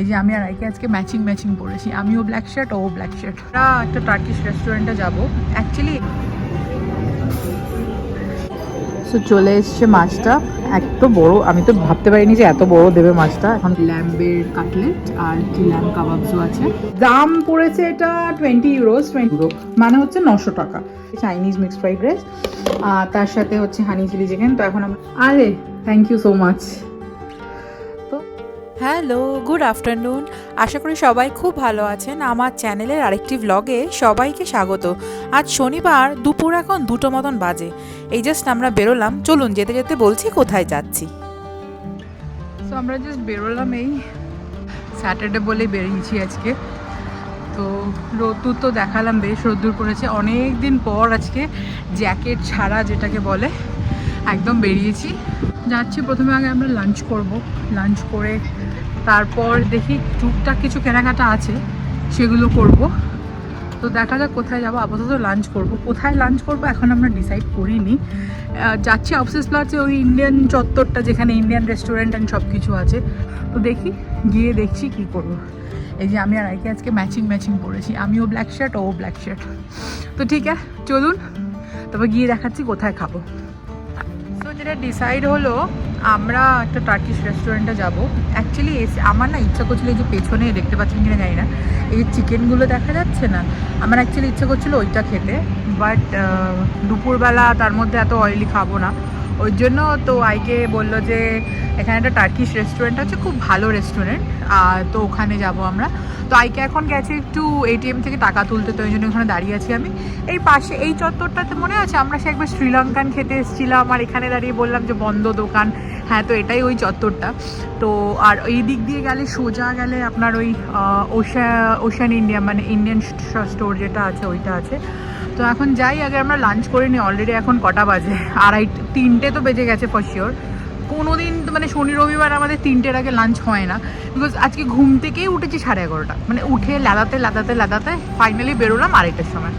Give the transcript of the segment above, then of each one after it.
এই যে আমি আর আইকে আজকে ম্যাচিং ম্যাচিং পরেছি আমিও ব্ল্যাক শার্ট ও ব্ল্যাক শার্ট একটা টার্কিশ রেস্টুরেন্টে যাব। অ্যাকচুয়ালি সো চলে এসছে মাছটা। এত বড়, আমি তো ভাবতে পারিনি যে এত বড় দেবে মাছটা। এখন ল্যাম্বের কাটলেট আর কি ল্যাম্ব কাবাবসও আছে। দাম পড়েছে এটা টোয়েন্টি ইউরোস টোয়েন্টি ইউরো মানে হচ্ছে নশো টাকা। চাইনিজ মিক্সড ফ্রাইড রাইস আর তার সাথে হচ্ছে হানি চিলি চিকেন তো এখন আমরা আরে thank you so much hello, good afternoon. আশা করি সবাই খুব ভালো আছেন। আমার চ্যানেলের আরেকটি ভ্লগে সবাইকে স্বাগত। আজ শনিবার, দুপুর এখন দুটো মতন বাজে। এই জাস্ট আমরা বেরোলাম। চলুন, যেতে যেতে বলছি কোথায় যাচ্ছি। সো আমরা জাস্ট বেরোলাম এই স্যাটারডে বলেই বেরিয়েছি আজকে। তো, রোদ্দুর তো দেখালাম, বেশ রোদ্দুর পড়েছে। অনেক দিন পর আজকে জ্যাকেট ছাড়া যেটাকে বলে, একদম বেরিয়েছি। যাচ্ছি, প্রথমে আগে আমরা লাঞ্চ করব। লাঞ্চ করে তারপর দেখি টুকটাক কিছু কেনাকাটা আছে, সেগুলো করব। তো দেখা যাক কোথায় যাব। আপাতত লাঞ্চ করব। কোথায় লাঞ্চ করব এখন আমরা ডিসাইড করিনি। যাচ্ছি অফিস প্লাসে ওই ইন্ডিয়ান চত্বরটা যেখানে ইন্ডিয়ান রেস্টুরেন্ট অ্যান্ড সব কিছু আছে। তো দেখি, গিয়ে দেখছি কি করব। এই যে আমি আর আইকে আজকে ম্যাচিং ম্যাচিং পরেছি। আমিও ব্ল্যাক শার্ট ও ব্ল্যাক শার্ট তো ঠিক আছে, চলুন। তারপর গিয়ে দেখাচ্ছি কোথায় খাব। যেটা ডিসাইড হলো, আমরা একটা টার্কিশ রেস্টুরেন্টে যাব। অ্যাকচুয়ালি আমার না ইচ্ছা করছিল এই যে পেছনে দেখতে পাচ্ছেন কিনা জানি না। এই যে চিকেনগুলো দেখা যাচ্ছে না? আমার অ্যাকচুয়ালি ইচ্ছা করছিল ওইটা খেতে বাট দুপুরবেলা তার মধ্যে এত অয়েলি খাব না। ওই জন্য তো আইকে বলল যে এখানে একটা টার্কিশ রেস্টুরেন্ট আছে, খুব ভালো রেস্টুরেন্ট আর তো ওখানে যাব আমরা। তো আইকে এখন গেছে একটু এটিএম থেকে টাকা তুলতে, তো ওই জন্য ওখানে দাঁড়িয়ে আছি আমি। এই পাশে, এই চত্বরটাতে মনে আছে, আমরা সে একবার শ্রীলঙ্কান খেতে এসেছিলাম, আর এখানে দাঁড়িয়ে বললাম যে বন্ধ দোকান। হ্যাঁ তো এটাই ওই চত্বরটা। তো আর এই দিক দিয়ে গেলে সোজা গেলে আপনার ওই ওশা, ওশান ইন্ডিয়া মানে ইন্ডিয়ান স্টোর যেটা আছে, ওইটা আছে। তো এখন যাই, আগে আমরা লাঞ্চ করে নিই অলরেডি এখন কটা বাজে? আড়াই, তিনটে তো বেজে গেছে ফর শিওর কোনো দিন মানে শনি, রবিবার আমাদের তিনটের আগে লাঞ্চ হয় না। বিকজ আজকে ঘুম থেকেই উঠেছি সাড়ে এগারোটা। মানে উঠে লাদাতে লাদাতে লাদাতে ফাইনালি বেরোলাম আড়াইটার সময়।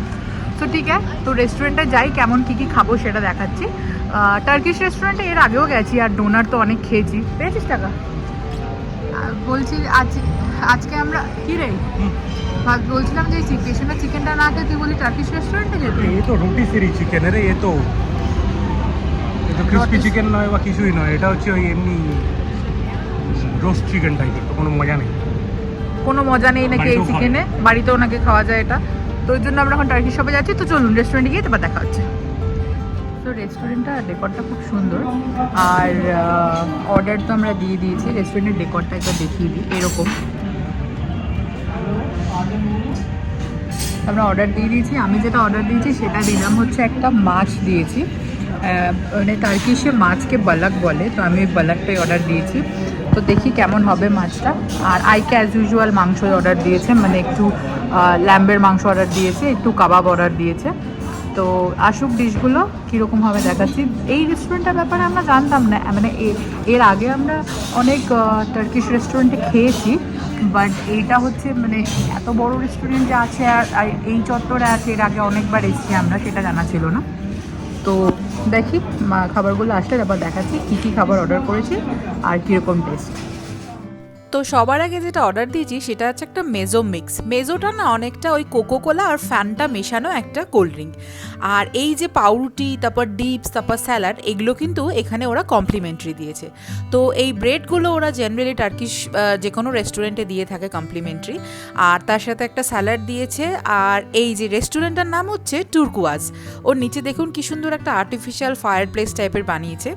তো ঠিক আছে, তো রেস্টুরেন্টে যাই, কেমন কী কী খাব সেটা দেখাচ্ছি। টার্কিশ রেস্টুরেন্টে এর আগেও গেছি, আর ডোনার তো অনেক খেয়েছি। পেয়েছিস টাকা? বলছি আজ, আজকে আমরা কী রে? আর বলছিলাম যে চিকেন চিকেনটা না খেয়ে তুই বলি টার্কিশ রেস্টুরেন্টে যেতে? এই তো রুটি সিরি চিকেন রে এ তো। এটা ক্রিসপি চিকেন নয় বা কিছুই নয় এটা হচ্ছে ওই এমনি রোস্ট চিকেন টাইপের কোনো মজা নেই। কোনো মজা নেই নাকি এই চিকেনে বাড়িতেও নাকি খাওয়া যায় এটা? তো ওই জন্য আমরা এখন টার্কি শপে যাচ্ছি তো চলুন রেস্টুরেন্টে গিয়ে তারপর দেখা হচ্ছে। তো রেস্টুরেন্টটা ডেকরটা খুব সুন্দর। আর অর্ডার তো আমরা দিয়ে দিয়েছি রেস্টুরেন্টের ডেকরটা একবার দেখিয়ে দিই এরকম। আমরা অর্ডার দিয়ে দিয়েছি। আমি যেটা অর্ডার দিয়েছি সেটা দিলাম হচ্ছে একটা মাছ দিয়েছি। মানে টার্কিশে মাছকে বালাক বলে, তো আমি ওই বালাকটাই অর্ডার দিয়েছি। তো দেখি কেমন হবে মাছটা। আর আইকে অ্যাজ ইউজুয়াল মাংস অর্ডার দিয়েছে মানে একটু ল্যাম্বের মাংস অর্ডার দিয়েছে, একটু কাবাব অর্ডার দিয়েছে। তো আসুক ডিশগুলো, কীরকম হবে দেখাচ্ছি। এই রেস্টুরেন্টের ব্যাপারে আমরা জানতাম না মানে এর আগে আমরা অনেক টার্কিশ রেস্টুরেন্টে খেয়েছি। বাট এইটা হচ্ছে মানে এত বড় রেস্টুরেন্ট যে আছে আর এই চত্বরে আছে, এর আগে অনেকবার এসেছি আমরা, সেটা জানা ছিল না। তো দেখি খাবারগুলো আসলে আবার দেখাচ্ছি, কী কী খাবার অর্ডার করেছি, আর কীরকম টেস্ট তো সবার আগে যেটা অর্ডার দিয়েছি সেটা হচ্ছে একটা মেজো মিক্স মেজোটা না অনেকটা ওই কোকো কোলা আর ফ্যানটা মেশানো একটা কোল্ড ড্রিঙ্ক আর এই যে পাউরুটি, তারপর ডিপস তারপর স্যালাড এগুলো কিন্তু এখানে ওরা কমপ্লিমেন্টারি দিয়েছে। তো এই ব্রেডগুলো ওরা জেনারেলি টার্কিশ যে কোনো রেস্টুরেন্টে দিয়ে থাকে কমপ্লিমেন্টারি আর তার সাথে একটা স্যালাড দিয়েছে। আর এই যে রেস্টুরেন্টটার নাম হচ্ছে টুরকুয়াজ ওর নিচে দেখুন কি সুন্দর একটা আর্টিফিশিয়াল ফায়ার প্লেস টাইপের বানিয়েছে।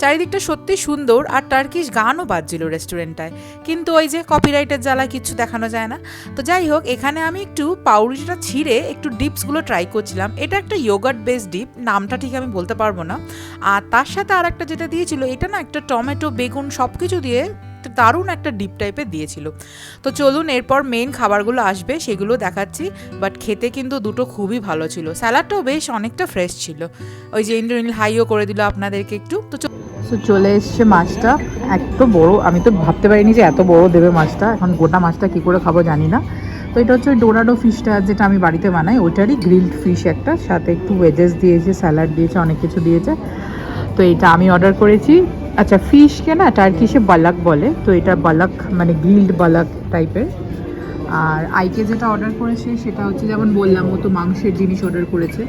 চারিদিকটা সত্যি সুন্দর আর টার্কিশ গানও বাজছিল রেস্টুরেন্টটায় কিন্তু ওই যে কপিরাইটের জ্বালা কিছু দেখানো যায় না। তো যাই হোক, এখানে আমি একটু পাউরুটিটা ছিঁড়ে একটু ডিপসগুলো ট্রাই করছিলাম। এটা একটা ইয়োগার্ট বেস ডিপ নামটা ঠিক আমি বলতে পারব না। আর তার সাথে আর একটা যেটা দিয়েছিল, এটা না একটা টমেটো, বেগুন সব কিছু দিয়ে দারুণ একটা ডিপ টাইপের দিয়েছিল। তো চলুন, এরপর মেন খাবারগুলো আসবে, সেগুলো দেখাচ্ছি। বাট খেতে কিন্তু দুটো খুবই ভালো ছিল। স্যালাডটাও বেশ অনেকটা ফ্রেশ ছিল। ওই যে ইন্দ্রনীল হাইও করে দিল আপনাদেরকে একটু। তো তো চলে এসছে মাছটা। এত বড়, আমি তো ভাবতে পারিনি যে এত বড় দেবে মাছটা। এখন গোটা মাছটা কী করে খাব জানি না। তো এটা হচ্ছে ডোরাডো ফিশটা যেটা আমি বাড়িতে বানাই। ওইটারই গ্রিলড ফিশ একটা। সাথে একটু ওয়েজেস দিয়েছে স্যালাড দিয়েছে, অনেক কিছু দিয়েছে। তো এটা আমি অর্ডার করেছি। আচ্ছা ফিশকে না টার্কিশে বালাক বলে। তো এটা বালাক মানে গ্রিলড বালাক টাইপের আর আইকে যেটা অর্ডার করেছে সেটা হচ্ছে যেমন বললাম ও তো মাংসের জিনিস অর্ডার করেছে।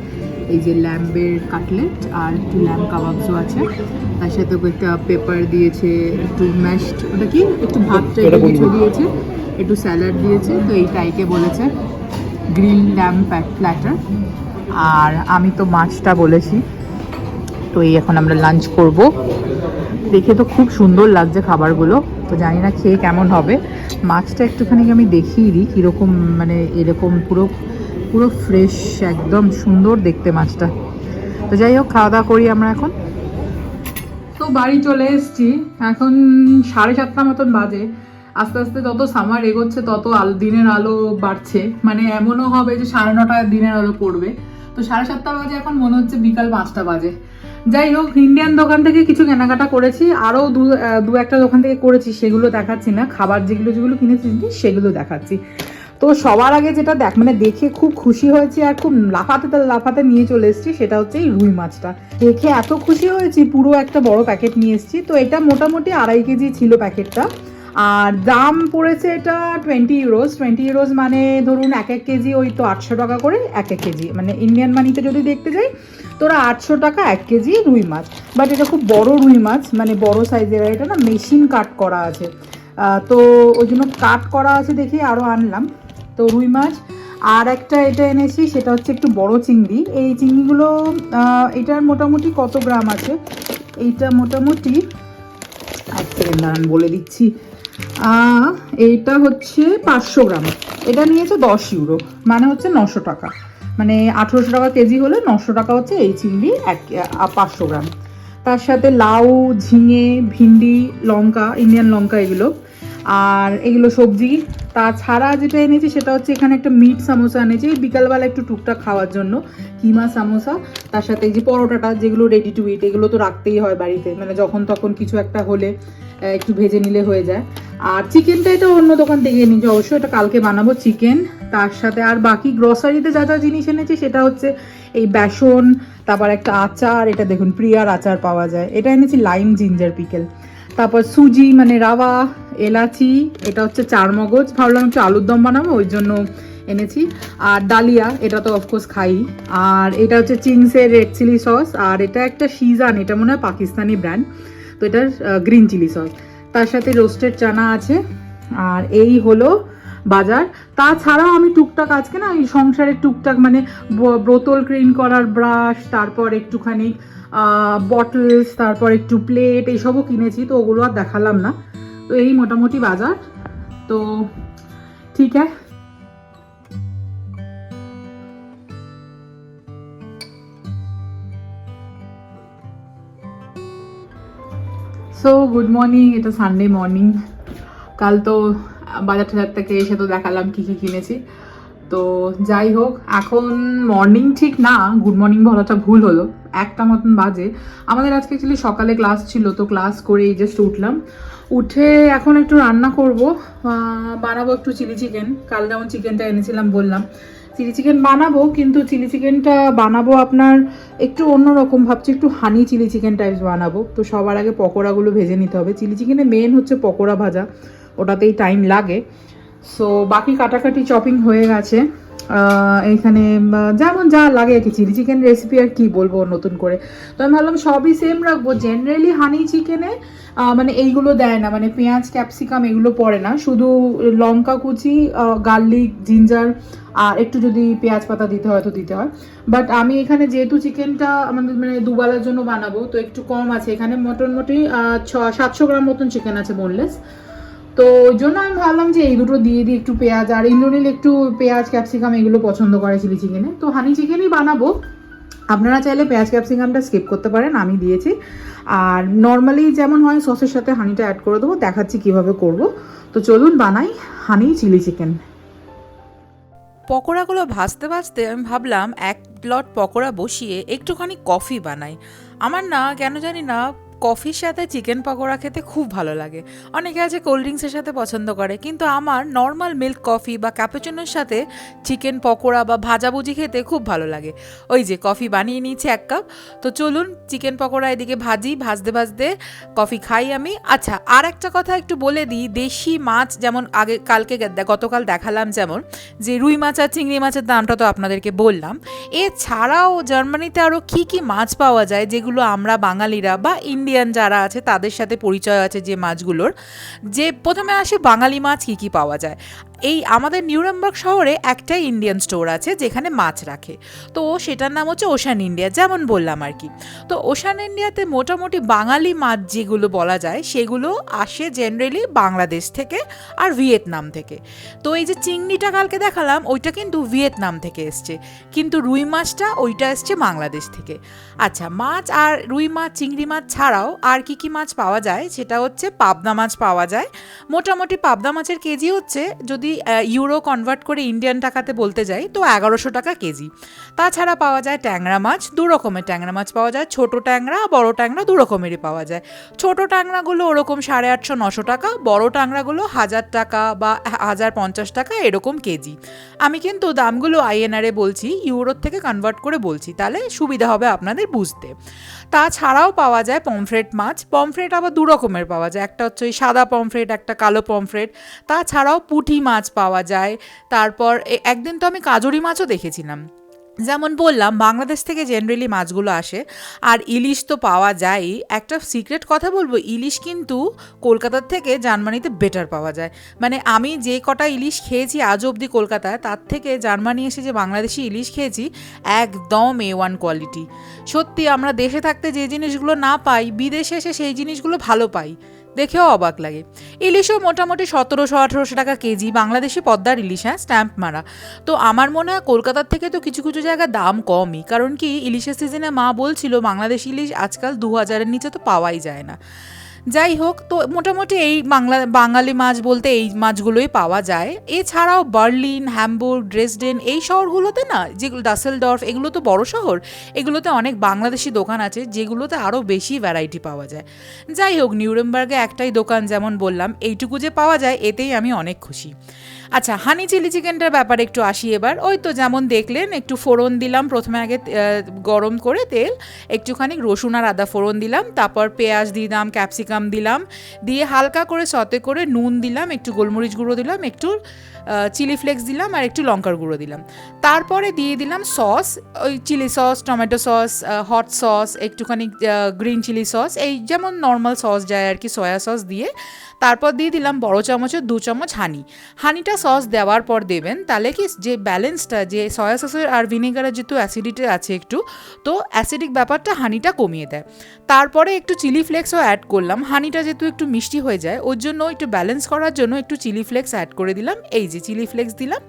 এই যে ল্যাম্বের কাটলেট আর একটু ল্যাম্ব কাবাবসও আছে। তার সাথে একটা পেপার দিয়েছে একটু ম্যাশড ওটা কি? একটু ভাত টাইপের কিছু দিয়েছে একটু স্যালাড দিয়েছে। তো এই টাইকে বলেছে গ্রিন ল্যাম্প প্ল্যাটার আর আমি তো মাছটা বলেছি। তো এই এখন আমরা লাঞ্চ করব। দেখে তো খুব সুন্দর লাগছে খাবারগুলো। তো জানি না খেয়ে কেমন হবে। মাছটা একটুখানি আমি দেখিয়ে দিই, কীরকম মানে এরকম পুরো পুরো ফ্রেশ একদম সুন্দর দেখতে মাছটা। তো যাই হোক, খাওয়া দাওয়া করি আমরা এখন। তো বাড়ি চলে এসছি। এখন সাড়ে সাতটা মতন বাজে। আস্তে আস্তে যত সামার এগোচ্ছে, তত আল, দিনের আলো বাড়ছে। মানে এমনও হবে যে সাড়ে নটায় দিনের আলো পড়বে। তো সাড়ে সাতটা বাজে, এখন মনে হচ্ছে বিকাল পাঁচটা বাজে। যাই হোক ইন্ডিয়ান দোকান থেকে কিছু কেনাকাটা করেছি। আরও দু একটা দোকান থেকে করেছি, সেগুলো দেখাচ্ছি না। খাবার যেগুলো যেগুলো কিনেছি সেগুলো দেখাচ্ছি। তো সবার আগে যেটা দেখ মানে দেখে খুব খুশি হয়েছি আর খুব লাফাতে তার লাফাতে নিয়ে চলে এসেছি, সেটা হচ্ছে এই রুই মাছটা। দেখে এত খুশি হয়েছি, পুরো একটা বড় প্যাকেট নিয়ে এসেছি। তো এটা মোটামুটি আড়াই কেজি ছিল প্যাকেটটা। আর দাম পড়েছে এটা টোয়েন্টি ইউরোস টোয়েন্টি ইউরোস মানে ধরুন এক এক কেজি ওই তো আটশো টাকা করে এক এক কেজি। মানে ইন্ডিয়ান মানিতে যদি দেখতে যাই, তোরা আটশো টাকা এক কেজি রুই মাছ। বাট এটা খুব বড় রুই মাছ মানে বড় সাইজের এটা না মেশিন কাট করা আছে। তো ওই জন্য কাট করা আছে দেখে আরও আনলাম। তো রুই মাছ, আর একটা এটা এনেছি, সেটা হচ্ছে একটু বড় চিংড়ি। এই চিংড়িগুলো এটার মোটামুটি কত গ্রাম আছে? এইটা মোটামুটি, এক সেকেন্ড দাঁড়ান, বলে দিচ্ছি। এইটা হচ্ছে পাঁচশো গ্রাম। এটা নিয়েছে দশ ইউরো মানে হচ্ছে নশো টাকা। মানে আঠেরোশো টাকা কেজি হলে নশো টাকা হচ্ছে এই চিংড়ি, এক পাঁচশো গ্রাম। তার সাথে লাউ, ঝিঙে, ভিন্ডি, লঙ্কা, ইন্ডিয়ান লঙ্কা এগুলো। আর এগুলো সবজি। তাছাড়া যেটা এনেছি সেটা হচ্ছে এখানে একটা মিট সামোসা এনেছি। বিকালবেলা একটু টুকটাক খাওয়ার জন্য। কিমা সামোসা। তার সাথে এই যে পরোটাটা, যেগুলো রেডি টু ইট এগুলো তো রাখতেই হয় বাড়িতে। মানে যখন তখন কিছু একটা হলে একটু ভেজে নিলে হয়ে যায়। আর চিকেনটা এটা অন্য দোকান থেকে এনেছি অবশ্যই এটা কালকে বানাবো চিকেন। তার সাথে আর বাকি গ্রসারিতে যা যা জিনিস এনেছি, সেটা হচ্ছে এই বেসন, তারপর একটা আচার, এটা দেখুন, প্রিয়ার আচার পাওয়া যায়। এটা এনেছি লাইম জিঞ্জার পিকেল তারপর সুজি মানে রাওয়া, এলাচি, এটা হচ্ছে চার মগজ ভাবলাম একটু আলুর দম বানাবো, ওই জন্য এনেছি। আর ডালিয়া, এটা তো অফকোর্স খাই। আর এটা হচ্ছে চিংসের রেড চিলি সস আর এটা একটা শিজান এটা মনে হয় পাকিস্তানি ব্র্যান্ড তো এটার গ্রিন চিলি সস তার সাথে রোস্টেড চানা আছে। আর এই হলো বাজার। তাছাড়াও আমি টুকটাক আজকে না, এই সংসারের টুকটাক মানে বোতল ক্লিন করার ব্রাশ তারপর একটুখানি বটলস তারপর একটু প্লেট এইসবও কিনেছি, তো ওগুলো আর দেখালাম না। তো এই মোটামুটি বাজার। তো, ঠিক আছে। সো গুড মর্নিং এটা সানডে মর্নিং কাল তো বাজার টাজার থেকে এসে তো দেখালাম কী কী কিনেছি। তো, যাই হোক, এখন মর্নিং ঠিক না গুড মর্নিং বলাটা ভুল হলো। একটা মতন বাজে। আমাদের আজকে অ্যাকচুয়ালি সকালে ক্লাস ছিল, তো ক্লাস করে এই জাস্ট উঠলাম। উঠে এখন একটু রান্না করব। বানাবো একটু চিলি চিকেন কাল যেমন চিকেনটা এনেছিলাম বললাম। চিলি চিকেন বানাবো, কিন্তু চিলি চিকেনটা বানাবো আপনার একটু অন্যরকম, ভাবছি একটু হানি চিলি চিকেন টাইপস বানাবো। তো সবার আগে পকোড়াগুলো ভেজে নিতে হবে। চিলি চিকেনে মেন হচ্ছে পকোড়া ভাজা, ওটাতেই টাইম লাগে। সো বাকি কাটাকাটি চপিং হয়ে গেছে। এখানে যেমন যা লাগে আর কি, চিলি চিকেন রেসিপি আর কি বলব নতুন করে। তো আমি ভাবলাম সবই সেম রাখব। জেনারেলি হানি চিকেনে মানে এইগুলো দেয় না মানে পেঁয়াজ ক্যাপসিকাম এগুলো পড়ে না। শুধু লঙ্কা কুচি গার্লিক জিঞ্জার আর একটু যদি পেঁয়াজ পাতা দিতে হয় তো দিতে হয়। বাট আমি এখানে যেহেতু চিকেনটা আমাদের মানে দুবেলার জন্য বানাবো, তো একটু কম আছে। এখানে মোটামুটি ছ, সাতশো গ্রাম মতন চিকেন আছে বোনলেস তো ওই জন্য আমি ভাবলাম যে এই দুটো দিয়ে দিই একটু পেঁয়াজ, আর ইন্দ্রনীল একটু পেঁয়াজ, ক্যাপসিকাম এগুলো পছন্দ করে চিলি চিকেনে। তো হানি চিকেনই বানাবো। আপনারা চাইলে পেঁয়াজ, ক্যাপসিকামটা স্কিপ করতে পারেন, আমি দিয়েছি। আর নর্মালি যেমন হয় সসের সাথে হানিটা অ্যাড করে দেবো, দেখাচ্ছি কীভাবে করব। তো চলুন বানাই হানি চিলি চিকেন পকোড়াগুলো ভাজতে ভাজতে আমি ভাবলাম এক প্লট পকোড়া বসিয়ে একটুখানি কফি বানাই। আমার না, কেন জানি না কফির সাথে চিকেন পকোড়া খেতে খুব ভালো লাগে। অনেকে আছে কোল্ড ড্রিঙ্কসের সাথে পছন্দ করে, কিন্তু আমার নর্মাল মিল্ক কফি বা ক্যাপুচিনোর সাথে চিকেন পকোড়া বা ভাজাভুজি খেতে খুব ভালো লাগে। ওই যে কফি বানিয়ে নিয়েছি এক কাপ। তো চলুন চিকেন পকোড়া এদিকে ভাজি, ভাজতে ভাজতে কফি খাই আমি। আচ্ছা আর একটা কথা একটু বলে দিই, দেশি মাছ যেমন আগে কালকে গতকাল দেখালাম যেমন, যে রুই মাছ আর চিংড়ি মাছের দামটা তো আপনাদেরকে বললাম। এছাড়াও জার্মানিতে আরও কী কী মাছ পাওয়া যায় যেগুলো আমরা বাঙালিরা বা ইন্ডিয়ান যারা আছে, তাদের সাথে পরিচয় আছে যে মাছগুলোর। যে প্রথমে আসে বাঙালি মাছ কী কী পাওয়া যায়। এই আমাদের নিউরামবার্গ শহরে একটাই ইন্ডিয়ান স্টোর আছে যেখানে মাছ রাখে। তো সেটার নাম হচ্ছে ওশান ইন্ডিয়া, যেমন বললাম আর কি। তো ওশান ইন্ডিয়াতে মোটামুটি বাঙালি মাছ যেগুলো বলা যায়, সেগুলো আসে জেনারেলি বাংলাদেশ থেকে আর ভিয়েতনাম থেকে। তো এই যে চিংড়িটা কালকে দেখালাম, ওইটা কিন্তু ভিয়েতনাম থেকে এসছে। কিন্তু রুই মাছটা ওইটা এসছে বাংলাদেশ থেকে। আচ্ছা মাছ আর রুই মাছ, চিংড়ি মাছ ছাড়াও আর কি কি মাছ পাওয়া যায়? সেটা হচ্ছে পাবদা মাছ পাওয়া যায়। মোটামুটি পাবদা মাছের কেজি হচ্ছে যদি ইউরো কনভার্ট করে ইন্ডিয়ান টাকাতে বলতে যাই, তো এগারোশো টাকা কেজি। তাছাড়া পাওয়া যায় ট্যাংরা মাছ, দু রকমের ট্যাংরা মাছ পাওয়া যায়, ছোট ট্যাংরা, বড় ট্যাংরা দু রকমেরই পাওয়া যায়। ছোট ট্যাংরাগুলো ওরকম সাড়ে আটশো, নশো টাকা, বড় ট্যাংরাগুলো হাজার টাকা বা হাজার পঞ্চাশ টাকা এরকম কেজি। আমি কিন্তু দামগুলো আইএনআরে বলছি, ইউরোর থেকে কনভার্ট করে বলছি, তাহলে সুবিধা হবে আপনাদের বুঝতে। তাছাড়াও পাওয়া যায় পমফ্রেট মাছ। পমফ্রেট আবার দু রকমের পাওয়া যায়। একটা হচ্ছে ওই সাদা পমফ্রেট, একটা কালো পমফ্রেট। তাছাড়াও পুঁটি মাছ পাওয়া যায়। তারপর একদিন তো আমি কাজরি মাছও দেখেছিলাম। যেমন বললাম, বাংলাদেশ থেকে জেনারেলি মাছগুলো আসে। আর ইলিশ তো পাওয়া যায়। একটা সিক্রেট কথা বলব, ইলিশ কিন্তু কলকাতার থেকে জার্মানিতে বেটার পাওয়া যায়। মানে আমি যে কটা ইলিশ খেয়েছি আজ অবধি কলকাতায়, তার থেকে জার্মানি এসে যে বাংলাদেশি ইলিশ খেয়েছি, একদম এ ওয়ান কোয়ালিটি সত্যি আমরা দেশে থাকতে যে জিনিসগুলো না পাই, বিদেশে এসে সেই জিনিসগুলো ভালো পাই। দেখেও অবাক লাগে। ইলিশও মোটামুটি সতেরোশো, আঠেরোশো টাকা কেজি বাংলাদেশি পদ্মার ইলিশ হ্যাঁ স্ট্যাম্প মারা। তো আমার মনে হয় কলকাতার থেকে তো কিছু কিছু জায়গায় দাম কমই। কারণ কি, ইলিশের সিজনে মা বলছিল বাংলাদেশ ইলিশ আজকাল দু হাজারের নিচে তো পাওয়াই যায় না। যাই হোক তো মোটামুটি এই বাংলা, বাঙালি মাছ বলতে এই মাছগুলোই পাওয়া যায়। এছাড়াও বার্লিন, হ্যামবুর্গ, ড্রেসডেন এই শহরগুলোতে না, যেগুলো ডাসেলডর্ফ, এগুলো তো বড় শহর, এগুলোতে অনেক বাংলাদেশি দোকান আছে, যেগুলোতে আরও বেশি ভ্যারাইটি পাওয়া যায়। যাই হোক নিউরেমবার্গে একটাই দোকান যেমন বললাম, এইটুকু যে পাওয়া যায়, এতেই আমি অনেক খুশি। আচ্ছা হানি চিলি চিকেনটার ব্যাপারে একটু আসি এবার। ওই তো যেমন দেখলেন, একটু ফোড়ন দিলাম, প্রথমে আগে গরম করে তেল, একটুখানি রসুন আর আদা ফোড়ন দিলাম, তারপর পেঁয়াজ দিলাম ক্যাপসিকাম দিলাম। দিয়ে হালকা করে সতে করে নুন দিলাম, একটু গোলমরিচ গুঁড়ো দিলাম, একটু চিলি ফ্লেক্স দিলাম আর একটু লঙ্কার গুঁড়ো দিলাম। তারপরে দিয়ে দিলাম সস, ওই chilli sauce, tomato sauce hot sauce, একটুখানি গ্রিন চিলি সস, এই যেমন নর্মাল সস যায় আর কি, সয়া সস দিয়ে। তারপর দিয়ে দিলাম বড় চামচের দু চামচ হানি। হানিটা সস দেওয়ার পর দেবেন, তাহলে কি যে ব্যালেন্সটা, যে সয়া সসের আর ভিনেগারের যেহেতু অ্যাসিডিটি আছে একটু, তো অ্যাসিডিক ব্যাপারটা হানিটা কমিয়ে দেয়। তারপরে একটু চিলি ফ্লেক্সও অ্যাড করলাম হানিটা যেহেতু একটু মিষ্টি হয়ে যায়, ওর জন্য একটু ব্যালেন্স করার জন্য একটু চিলি ফ্লেক্স অ্যাড করে দিলাম। এই যে চিলি ফ্লেক্স দিলাম,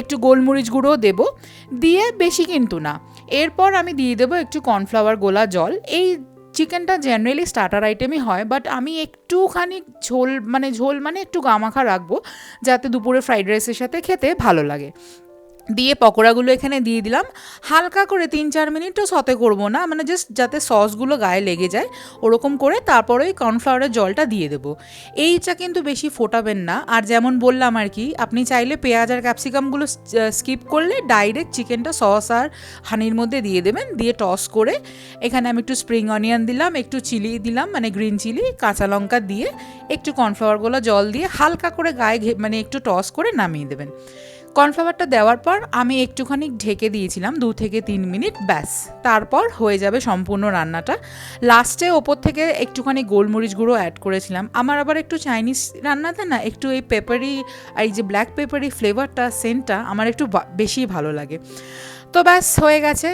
একটু গোলমরিচ গুঁড়ো দেবো, দিয়ে বেশি কিন্তু না। এরপর আমি দিয়ে দেবো একটু কর্নফ্লাওয়ার গোলা জল। এই চিকেনটা জেনারেলি স্টার্টার আইটেমই হয় বাট আমি একটুখানি ঝোল মানে ঝোল মানে একটু গামাখা রাখব, যাতে দুপুরে ফ্রাইড রাইসের সাথে খেতে ভালো লাগে। দিয়ে পকোড়াগুলো এখানে দিয়ে দিলাম। হালকা করে তিন চার মিনিটও সতে করব না মানে জাস্ট যাতে সসগুলো গায়ে লেগে যায়, ওরকম করে তারপরে ওই কর্নফ্লাওয়ারের জলটা দিয়ে দেবো। এইটা কিন্তু বেশি ফোটাবেন না। আর যেমন বললাম আর কি, আপনি চাইলে পেঁয়াজ আর ক্যাপসিকামগুলো স্কিপ করলে ডাইরেক্ট চিকেনটা সস আর হানির মধ্যে দিয়ে দেবেন, দিয়ে টস করে এখানে আমি একটু স্প্রিং অনিয়ন দিলাম, একটু চিলি দিলাম মানে গ্রিন চিলি, কাঁচা লঙ্কা দিয়ে একটু কর্নফ্লাওয়ারগুলো জল দিয়ে হালকা করে গায়ে মানে একটু টস করে নামিয়ে দেবেন। কর্নফ্লাওয়ারটা দেওয়ার পর আমি একটুখানি ঢেকে দিয়েছিলাম দু থেকে তিন মিনিট, ব্যাস। তারপর হয়ে যাবে সম্পূর্ণ রান্নাটা। লাস্টে ওপর থেকে একটুখানি গোলমরিচ গুঁড়ো অ্যাড করেছিলাম। আমার আবার একটু চাইনিজ রান্নাতে না একটু এই পেপারি এই যে ব্ল্যাক পেপারি ফ্লেভারটা সেন্টটা আমার একটু বেশি ভালো লাগে। তো ব্যাস, হয়ে গেছে।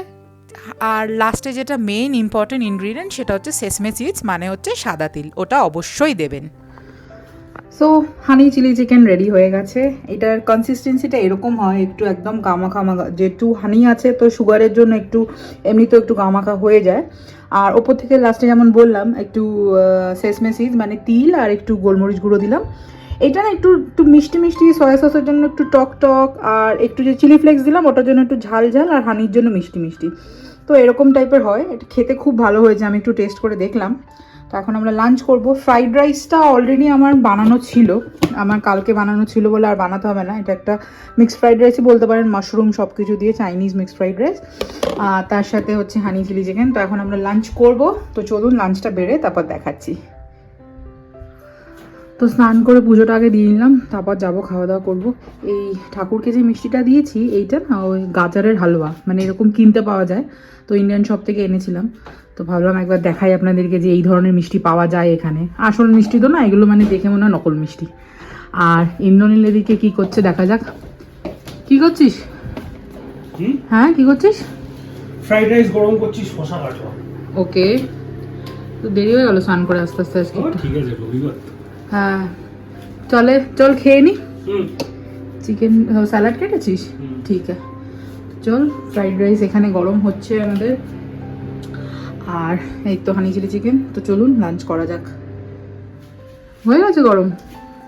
আর লাস্টে যেটা মেইন ইম্পর্টেন্ট ইনগ্রিডিয়েন্ট সেটা হচ্ছে সেসমে চিজ মানে হচ্ছে সাদা তিল। ওটা অবশ্যই দেবেন। So honey chilli chicken ready হয়ে গেছে। এটার কনসিস্টেন্সিটা এরকম হয়, একটু একদম গামাখা মাখা যেহেতু হানি আছে, তো সুগারের জন্য একটু, এমনিতেও একটু কামাখা হয়ে যায়। আর ওপর থেকে লাস্টে যেমন বললাম, একটু সেসমে সিজ মানে তিল আর একটু গোলমরিচ গুঁড়ো দিলাম। এটা না একটু একটু মিষ্টি মিষ্টি সয়া সসের জন্য একটু টক টক, আর একটু যে চিলি ফ্লেক্স দিলাম, ওটার জন্য একটু ঝাল ঝাল, আর হানির জন্য মিষ্টি মিষ্টি। তো এরকম টাইপের হয়, এটা খেতে খুব ভালো হয়েছে, আমি একটু টেস্ট করে দেখলাম। তো এখন আমরা লাঞ্চ করব। ফ্রাইড রাইসটা অলরেডি আমার বানানো ছিল। আমার কালকে বানানো ছিল বলে আর বানাতে হবে না। এটা একটা মিক্সড ফ্রাইড রাইসই বলতে পারেন মাশরুম সব কিছু দিয়ে চাইনিজ মিক্সড ফ্রাইড রাইস আর তার সাথে হচ্ছে হানি চিলি চিকেন তো এখন আমরা লাঞ্চ করব। তো চলুন লাঞ্চটা বেড়ে তারপর দেখাচ্ছি। তো স্নান করে পুজোটা আগে দিয়ে নিলাম, তারপর যাব খাওয়া দাওয়া করব। এই ঠাকুরকে যে মিষ্টিটা দিয়েছি, এইটা না ওই গাজরের হালুয়া। মানে এরকম কিনতে পাওয়া যায়। তো ইন্ডিয়ান শপ থেকে এনেছিলাম। তো ভাবলাম একবার দেখাই আপনাদেরকে যে এই ধরনের মিষ্টি পাওয়া যায় এখানে। আসল মিষ্টি তো না এগুলো মানে দেখে মনে হয় নকল মিষ্টি। আর ইন্দ্রনীল এদিকে কী করছে দেখা যাক। কি করছিস? হ্যাঁ কি করছিস? ফ্রাইড রাইস গরম করছিস শশা কাটবা ওকে। তো দেরি হয়ে গেল স্নান করে আস্তে আস্তে আজকে। ঠিক আছে হ্যাঁ। চলে চল খেয়ে নি। চিকেন স্যালাড কেটেছিস? ঠিক আছে। চল ফ্রাইড রাইস এখানে গরম হচ্ছে আমাদের। আর এই তো হানি চিলি চিকেন তো চলুন লাঞ্চ করা যাক। হয়ে গেছে গরম?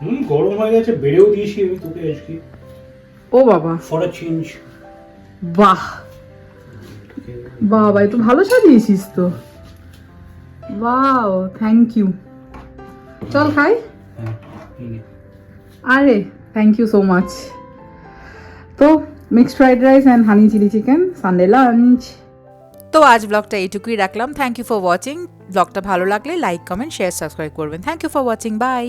হুম গরম হয়ে গেছে বেড়েও দিয়েছি আমি তোকে আজকে। ও বাবা। ফর আ চেঞ্জ বাহ। বাবা একটু ভালো সাজিয়েছিস তো। বাও থ্যাংক ইউ চল খাই। আরে থ্যাংক ইউ সো মাচ তো mixed fried rice and honey chilli chicken Sunday lunch তো আজ ব্লগটা এইটুকুই রাখলাম। থ্যাংক ইউ ফর ওয়াচিং ব্লগটা ভালো লাগলে লাইক কমেন্ট শেয়ার সাবস্ক্রাইব করবেন। Thank you for watching bye